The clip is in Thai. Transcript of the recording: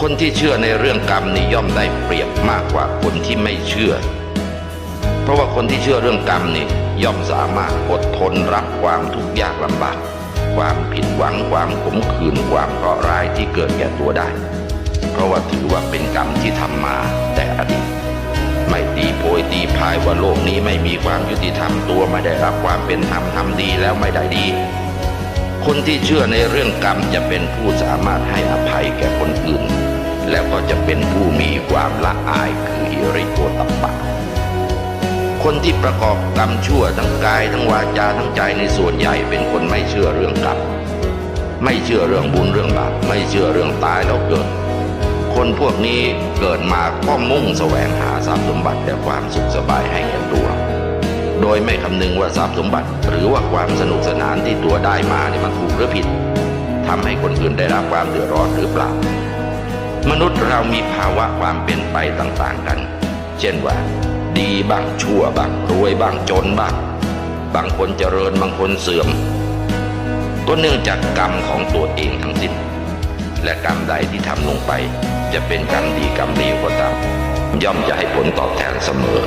คนที่เชื่อในเรื่องกรรมนี่ย่อมได้เปรียบมากกว่าคนที่ไม่เชื่อ เพราะว่าคนที่เชื่อเรื่องกรรมนี่ย่อมสามารถอดทนรับความทุกข์ยากลำบาก ความผิดหวังความขมขื่นความเคราะห์ร้ายที่เกิดแก่ตัวได้ เพราะว่าถือว่าเป็นกรรมที่ทำมาแต่อดีตไม่ตีโพยตีพายว่าโลกนี้ไม่มีความยุติธรรมตัวไม่ได้รับความเป็นธรรมทำดีแล้วไม่ได้ดี คนที่เชื่อในเรื่องกรรมจะเป็นผู้สามารถให้อภัยแก่คนอื่น แล้วก็จะเป็นผู้มีความละอายคือฮิริโอตปปะ คนที่ประกอบกรรมชั่วทั้งกายทั้งวาจาทั้งใจในส่วนใหญ่เป็นคนไม่เชื่อเรื่องกรรมไม่เชื่อเรื่องบุญเรื่องบาปไม่เชื่อเรื่องตายแล้วเกิด คนพวกนี้เกิดมาก็มุ่งแสวงหาทรัพย์สมบัติและความสุขสบายให้แก่ตัว โดยไม่คำนึงว่าทรัพย์สมบัติ หรือว่าความสนุกสนานที่ตัวได้มาเนี่ยมันถูกหรือผิดทำให้คนอื่นได้รับความเดือดร้อนหรือเปล่า มนุษย์เรามีภาวะความเป็นไปต่างๆกัน เช่นว่า ดีบ้างชั่วบ้างรวยบ้างจนบ้าง บางคนเจริญบางคนเสื่อม ก็เนื่องจากกรรมของตัวเองทั้งสิ้น และกรรมใดที่ทำลงไป จะเป็นกรรมดีกรรมเลวก็ตามย่อมจะให้ผลตอบแทนเสมอ